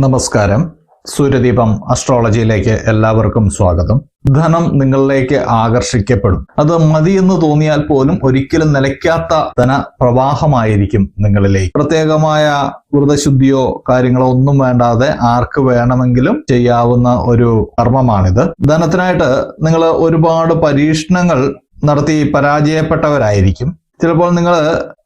നമസ്കാരം. സൂര്യദീപം അസ്ട്രോളജിയിലേക്ക് എല്ലാവർക്കും സ്വാഗതം. ധനം നിങ്ങളിലേക്ക് ആകർഷിക്കപ്പെടും. അത് മതിയെന്ന് തോന്നിയാൽ പോലും ഒരിക്കലും നിലയ്ക്കാത്ത ധന പ്രവാഹമായിരിക്കും നിങ്ങളിലേക്ക്. പ്രത്യേകമായ വ്രതശുദ്ധിയോ കാര്യങ്ങളോ ഒന്നും വേണ്ടാതെ ആർക്ക് വേണമെങ്കിലും ചെയ്യാവുന്ന ഒരു കർമ്മമാണിത്. ധനത്തിനായിട്ട് നിങ്ങൾ ഒരുപാട് പരീക്ഷണങ്ങൾ നടത്തി പരാജയപ്പെട്ടവരായിരിക്കും. ചിലപ്പോൾ നിങ്ങൾ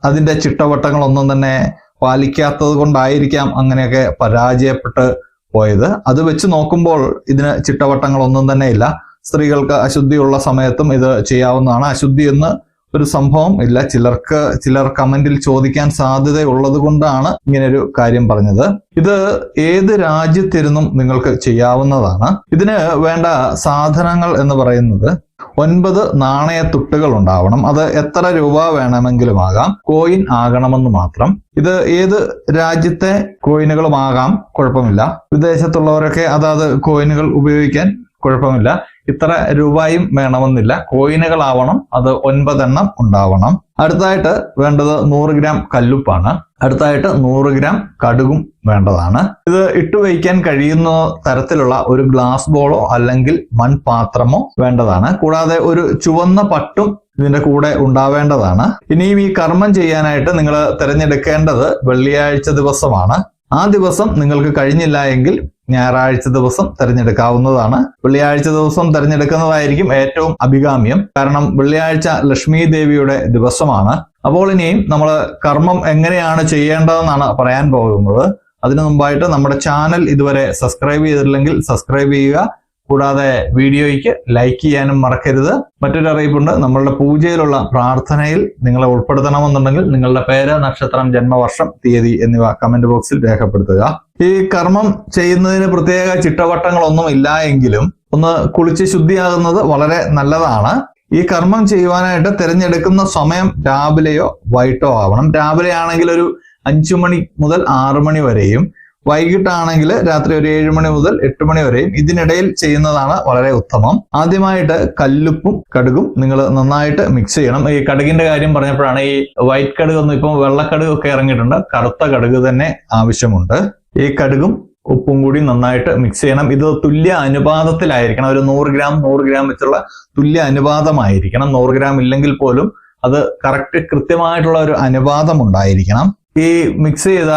അതിന്റെ ചിട്ടവട്ടങ്ങളൊന്നും തന്നെ പാലിക്കാത്തത് കൊണ്ടായിരിക്കാം അങ്ങനെയൊക്കെ പരാജയപ്പെട്ട് പോയത്. അത് വെച്ച് നോക്കുമ്പോൾ ഇതിന് ചിട്ടവട്ടങ്ങളൊന്നും തന്നെ ഇല്ല. സ്ത്രീകൾക്ക് അശുദ്ധിയുള്ള സമയത്തും ഇത് ചെയ്യാവുന്നതാണ്. അശുദ്ധി എന്ന് ഒരു സംഭവം ഇല്ല. ചിലർക്ക് ചിലർ കമന്റിൽ ചോദിക്കാൻ സാധ്യതയുള്ളത് കൊണ്ടാണ് ഒരു കാര്യം പറഞ്ഞത്. ഇത് ഏത് രാജ്യത്തിരുന്നും നിങ്ങൾക്ക് ചെയ്യാവുന്നതാണ്. ഇതിന് വേണ്ട സാധനങ്ങൾ എന്ന് പറയുന്നത് ഒൻപത് നാണയത്തുട്ടുകൾ ഉണ്ടാവണം. അത് എത്ര രൂപ വേണമെങ്കിലും ആകാം. കോയിൻ ആകണമെന്ന് മാത്രം. ഇത് ഏത് രാജ്യത്തെ കോയിനുകളും ആകാം കുഴപ്പമില്ല. വിദേശത്തുള്ളവരൊക്കെ അതാത് കോയിനുകൾ ഉപയോഗിക്കാൻ കുഴപ്പമില്ല ഇത്ര രൂപയും വേണമെന്നില്ല. കോയിനുകളാവണം അത് ഒൻപതെണ്ണം ഉണ്ടാവണം. അടുത്തായിട്ട് വേണ്ടത് നൂറ് ഗ്രാം കല്ലുപ്പാണ്. അടുത്തായിട്ട് നൂറ് ഗ്രാം കടുകും വേണ്ടതാണ്. ഇത് ഇട്ടുവയ്ക്കാൻ കഴിയുന്ന തരത്തിലുള്ള ഒരു ഗ്ലാസ് ബോളോ അല്ലെങ്കിൽ മൺപാത്രമോ വേണ്ടതാണ്. കൂടാതെ ഒരു ചുവന്ന പട്ടും ഇതിന്റെ കൂടെ ഉണ്ടാവേണ്ടതാണ്. ഇനിയും ഈ കർമ്മം ചെയ്യാനായിട്ട് നിങ്ങൾ തിരഞ്ഞെടുക്കേണ്ടത് വെള്ളിയാഴ്ച ദിവസമാണ്. ആ ദിവസം നിങ്ങൾക്ക് കഴിഞ്ഞില്ല എങ്കിൽ ഞായറാഴ്ച ദിവസം തിരഞ്ഞെടുക്കാവുന്നതാണ്. വെള്ളിയാഴ്ച ദിവസം തിരഞ്ഞെടുക്കുന്നതായിരിക്കും ഏറ്റവും അഭികാമ്യം. കാരണം വെള്ളിയാഴ്ച ലക്ഷ്മി ദേവിയുടെ ദിവസമാണ്. അപ്പോൾ ഇനിയും നമ്മൾ കർമ്മം എങ്ങനെയാണ് ചെയ്യേണ്ടതെന്നാണ് പറയാൻ പോകുന്നത്. അതിനു മുമ്പായിട്ട് നമ്മുടെ ചാനൽ ഇതുവരെ സബ്സ്ക്രൈബ് ചെയ്തിട്ടില്ലെങ്കിൽ സബ്സ്ക്രൈബ് ചെയ്യുക. കൂടാതെ വീഡിയോയ്ക്ക് ലൈക്ക് ചെയ്യാനും മറക്കരുത്. മറ്റൊരു അറിയിപ്പുണ്ട്. നമ്മളുടെ പൂജയിലുള്ള പ്രാർത്ഥനയിൽ നിങ്ങളെ ഉൾപ്പെടുത്തണമെന്നുണ്ടെങ്കിൽ നിങ്ങളുടെ പേര് നക്ഷത്രം ജന്മവർഷം തീയതി എന്നിവ കമന്റ് ബോക്സിൽ രേഖപ്പെടുത്തുക. ഈ കർമ്മം ചെയ്യുന്നതിന് പ്രത്യേക ചിട്ടവട്ടങ്ങളൊന്നും ഇല്ല എങ്കിലും ഒന്ന് കുളിച്ച് ശുദ്ധിയാകുന്നത് വളരെ നല്ലതാണ്. ഈ കർമ്മം ചെയ്യുവാനായിട്ട് തിരഞ്ഞെടുക്കുന്ന സമയം രാവിലെയോ വൈകിട്ടോ ആവണം. രാവിലെ ആണെങ്കിൽ ഒരു അഞ്ചു മണി മുതൽ ആറു മണി വരെയും വൈകിട്ടാണെങ്കിൽ രാത്രി ഒരു ഏഴ് മണി മുതൽ എട്ട് മണി വരെയും ഇതിനിടയിൽ ചെയ്യുന്നതാണ് വളരെ ഉത്തമം. ആദ്യമായിട്ട് കല്ലുപ്പും കടുകും നിങ്ങൾ നന്നായിട്ട് മിക്സ് ചെയ്യണം. ഈ കടുകിന്റെ കാര്യം പറഞ്ഞപ്പോഴാണ് ഈ വൈറ്റ് കടുക് ഒന്നും ഇപ്പം വെള്ളക്കടുക് ഒക്കെ ഇറങ്ങിയിട്ടുണ്ട്. കറുത്ത കടുക് തന്നെ ആവശ്യമുണ്ട്. ഈ കടുകും ഉപ്പും കൂടി നന്നായിട്ട് മിക്സ് ചെയ്യണം. ഇത് തുല്യ അനുപാതത്തിലായിരിക്കണം. ഒരു നൂറ് ഗ്രാം നൂറ് ഗ്രാം വെച്ചുള്ള തുല്യ അനുപാതമായിരിക്കണം. നൂറ് ഗ്രാം ഇല്ലെങ്കിൽ പോലും അത് കറക്റ്റ് കൃത്യമായിട്ടുള്ള ഒരു അനുപാതം ഉണ്ടായിരിക്കണം. ഈ മിക്സ് ചെയ്ത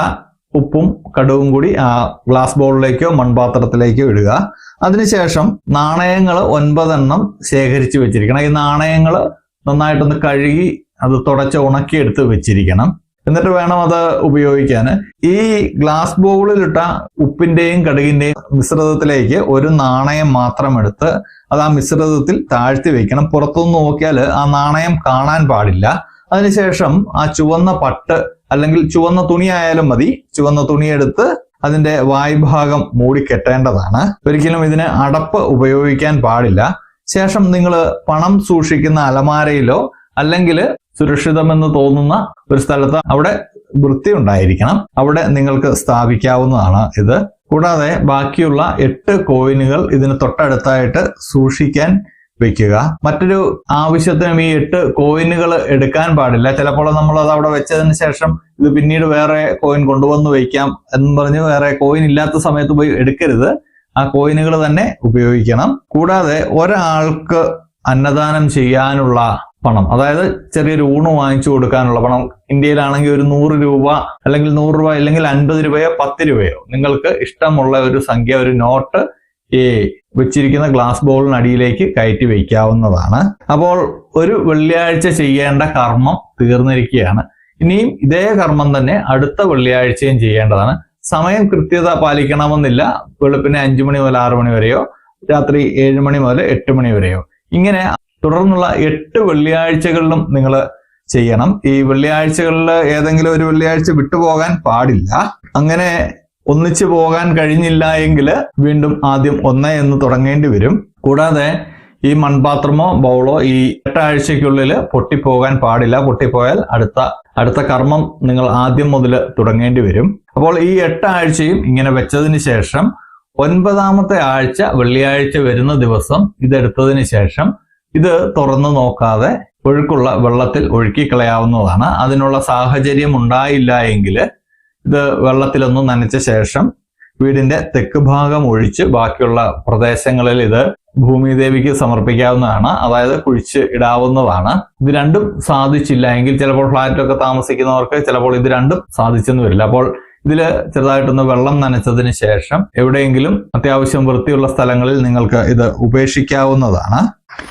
ഉപ്പും കടുവും കൂടി ആ ഗ്ലാസ് ബൗളിലേക്കോ മൺപാത്രത്തിലേക്കോ ഇടുക. അതിനുശേഷം നാണയങ്ങൾ ഒൻപതെണ്ണം ശേഖരിച്ച് വെച്ചിരിക്കണം. ഈ നാണയങ്ങൾ നന്നായിട്ടൊന്ന് കഴുകി അത് തുടച്ച് ഉണക്കിയെടുത്ത് വെച്ചിരിക്കണം. എന്നിട്ട് വേണം അത് ഉപയോഗിക്കാൻ ഈ ഗ്ലാസ് ബൗളിലിട്ട ഉപ്പിന്റെയും കടുകിന്റെയും മിശ്രിതത്തിലേക്ക് ഒരു നാണയം മാത്രം എടുത്ത് അത് ആ മിശ്രിതത്തിൽ താഴ്ത്തി വെക്കണം. പുറത്തുനിന്ന് നോക്കിയാൽ ആ നാണയം കാണാൻ പാടില്ല. അതിനുശേഷം ആ ചുവന്ന പട്ട് അല്ലെങ്കിൽ ചുവന്ന തുണി ആയാലും മതി. ചുവന്ന തുണി എടുത്ത് അതിന്റെ വായ്ഭാഗം മൂടിക്കെട്ടേണ്ടതാണ്. ഒരിക്കലും ഇതിന് അടപ്പ് ഉപയോഗിക്കാൻ പാടില്ല. ശേഷം നിങ്ങൾ പണം സൂക്ഷിക്കുന്ന അലമാരയിലോ അല്ലെങ്കിൽ സുരക്ഷിതമെന്ന് തോന്നുന്ന ഒരു സ്ഥലത്ത് അവിടെ വൃത്തി ഉണ്ടായിരിക്കണം. അവിടെ നിങ്ങൾക്ക് സ്ഥാപിക്കാവുന്നതാണ് ഇത്. കൂടാതെ ബാക്കിയുള്ള എട്ട് കോയിനുകൾ ഇതിന് തൊട്ടടുത്തായിട്ട് സൂക്ഷിക്കാൻ വെക്കുക. മറ്റൊരു ആവശ്യത്തിനും ഈ എട്ട് കോയിനുകൾ എടുക്കാൻ പാടില്ല. ചിലപ്പോൾ നമ്മൾ അത് അവിടെ വെച്ചതിന് ശേഷം ഇത് പിന്നീട് വേറെ കോയിൻ കൊണ്ടുവന്ന് വയ്ക്കാം എന്ന് പറഞ്ഞ് വേറെ കോയിൻ ഇല്ലാത്ത സമയത്ത് പോയി എടുക്കരുത്. ആ കോയിനുകൾ തന്നെ ഉപയോഗിക്കണം. കൂടാതെ ഒരാൾക്ക് അന്നദാനം ചെയ്യാനുള്ള പണം അതായത് ചെറിയൊരു ഊണ് വാങ്ങിച്ചു കൊടുക്കാനുള്ള പണം. ഇന്ത്യയിലാണെങ്കിൽ ഒരു നൂറ് രൂപ അല്ലെങ്കിൽ നൂറ് രൂപ അല്ലെങ്കിൽ അൻപത് രൂപയോ പത്ത് രൂപയോ നിങ്ങൾക്ക് ഇഷ്ടമുള്ള ഒരു സംഖ്യ ഒരു നോട്ട് ഈ വെച്ചിരിക്കുന്ന ഗ്ലാസ് ബോളിനടിയിലേക്ക് കയറ്റി വയ്ക്കാവുന്നതാണ് അപ്പോൾ ഒരു വെള്ളിയാഴ്ച ചെയ്യേണ്ട കർമ്മം തീർന്നിരിക്കുകയാണ്. ഇനിയും ഇതേ കർമ്മം തന്നെ അടുത്ത വെള്ളിയാഴ്ചയും ചെയ്യേണ്ടതാണ്. സമയം കൃത്യത പാലിക്കണമെന്നില്ല. വെളുപ്പിനെ അഞ്ചു മണി മുതൽ ആറു മണി വരെയോ രാത്രി ഏഴ് മണി മുതൽ എട്ട് മണി വരെയോ. ഇങ്ങനെ തുടർന്നുള്ള എട്ട് വെള്ളിയാഴ്ചകളിലും നിങ്ങൾ ചെയ്യണം. ഈ വെള്ളിയാഴ്ചകളിൽ ഏതെങ്കിലും ഒരു വെള്ളിയാഴ്ച വിട്ടുപോകാൻ പാടില്ല. അങ്ങനെ ഒന്നിച്ചു പോകാൻ കഴിഞ്ഞില്ല എങ്കിൽ വീണ്ടും ആദ്യം ഒന്ന് എന്ന് തുടങ്ങേണ്ടി വരും. കൂടാതെ ഈ മൺപാത്രമോ ബൗളോ ഈ എട്ടാഴ്ചയ്ക്കുള്ളിൽ പൊട്ടിപ്പോകാൻ പാടില്ല. പൊട്ടിപ്പോയാൽ അടുത്ത അടുത്ത കർമ്മം നിങ്ങൾ ആദ്യം മുതൽ തുടങ്ങേണ്ടി വരും. അപ്പോൾ ഈ എട്ടാഴ്ചയും ഇങ്ങനെ വെച്ചതിന് ശേഷം ഒൻപതാമത്തെ ആഴ്ച വെള്ളിയാഴ്ച വരുന്ന ദിവസം ഇതെടുത്തതിന് ശേഷം ഇത് തുറന്നു നോക്കാതെ ഒഴുക്കുള്ള വെള്ളത്തിൽ ഒഴുക്കി കളയാവുന്നതാണ് അതിനുള്ള സാഹചര്യം ഉണ്ടായില്ല എങ്കിൽ ഇത് വെള്ളത്തിലൊന്ന് നനച്ച ശേഷം വീടിന്റെ തെക്ക് ഭാഗം ഒഴിച്ച് ബാക്കിയുള്ള പ്രദേശങ്ങളിൽ ഇത് ഭൂമിദേവിക്ക് സമർപ്പിക്കാവുന്നതാണ്. അതായത് കുഴിച്ച് ഇടാവുന്നതാണ്. ഇത് രണ്ടും സാധിച്ചില്ല. എങ്കിൽ ചിലപ്പോൾ ഫ്ലാറ്റിലൊക്കെ താമസിക്കുന്നവർക്ക് ചിലപ്പോൾ ഇത് രണ്ടും സാധിച്ചെന്ന് വരില്ല. അപ്പോൾ ഇതിൽ ചെറുതായിട്ടൊന്ന് വെള്ളം നനച്ചതിന് ശേഷം എവിടെയെങ്കിലും അത്യാവശ്യം വൃത്തിയുള്ള സ്ഥലങ്ങളിൽ നിങ്ങൾക്ക് ഇത് ഉപേക്ഷിക്കാവുന്നതാണ്.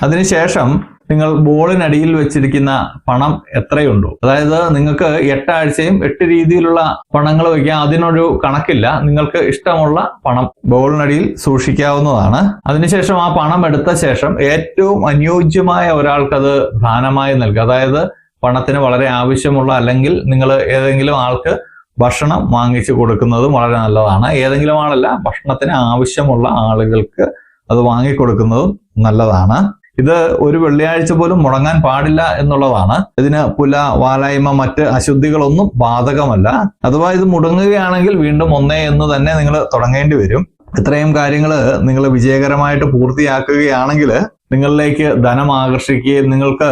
അതിനുശേഷം നിങ്ങൾ ബോളിനടിയിൽ വെച്ചിരിക്കുന്ന പണം എത്രയുണ്ടോ? അതായത് നിങ്ങൾക്ക് എട്ടാഴ്ചയും എട്ട് രീതിയിലുള്ള പണങ്ങൾ വയ്ക്കാം അതിനൊരു കണക്കില്ല. നിങ്ങൾക്ക് ഇഷ്ടമുള്ള പണം ബോളിനടിയിൽ സൂക്ഷിക്കാവുന്നതാണ്. അതിനുശേഷം ആ പണം എടുത്ത ശേഷം ഏറ്റവും അനുയോജ്യമായ ഒരാൾക്കത് ദാനമായി നൽകുക. അതായത് പണത്തിന് വളരെ ആവശ്യമുള്ള അല്ലെങ്കിൽ നിങ്ങൾ ഏതെങ്കിലും ആൾക്ക് ഭക്ഷണം വാങ്ങിച്ചു കൊടുക്കുന്നതും വളരെ നല്ലതാണ്. ഏതെങ്കിലും ആളല്ല ഭക്ഷണത്തിന് ആവശ്യമുള്ള ആളുകൾക്ക് അത് വാങ്ങിക്കൊടുക്കുന്നതും നല്ലതാണ്. ഇത് ഒരു വെള്ളിയാഴ്ച പോലും മുടങ്ങാൻ പാടില്ല എന്നുള്ളതാണ്. ഇതിന് പുല വാലായ്മ മറ്റ് അശുദ്ധികളൊന്നും ബാധകമല്ല. അഥവാ ഇത് മുടങ്ങുകയാണെങ്കിൽ വീണ്ടും ഒന്നേ എന്ന് തന്നെ നിങ്ങൾ തുടങ്ങേണ്ടി വരും. ഇത്രയും കാര്യങ്ങൾ നിങ്ങൾ വിജയകരമായിട്ട് പൂർത്തിയാക്കുകയാണെങ്കിൽ നിങ്ങളിലേക്ക് ധനം ആകർഷിക്കുകയും നിങ്ങൾക്ക്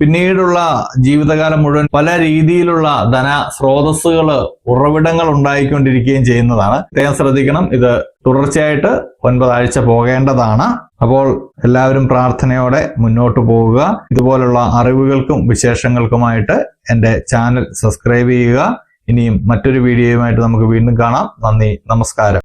പിന്നീടുള്ള ജീവിതകാലം മുഴുവൻ പല രീതിയിലുള്ള ധന സ്രോതസ്സുകൾ ഉറവിടങ്ങൾ ഉണ്ടായിക്കൊണ്ടിരിക്കുകയും ചെയ്യുന്നതാണ്. പ്രത്യേകം ശ്രദ്ധിക്കണം ഇത് തുടർച്ചയായിട്ട് ഒൻപതാഴ്ച പോകേണ്ടതാണ്. അപ്പോൾ എല്ലാവരും പ്രാർത്ഥനയോടെ മുന്നോട്ട് പോവുക. ഇതുപോലുള്ള അറിവുകൾക്കും വിശേഷങ്ങൾക്കുമായിട്ട് എന്റെ ചാനൽ സബ്സ്ക്രൈബ് ചെയ്യുക. ഇനിയും മറ്റൊരു വീഡിയോയുമായിട്ട് നമുക്ക് വീണ്ടും കാണാം. നന്ദി നമസ്കാരം.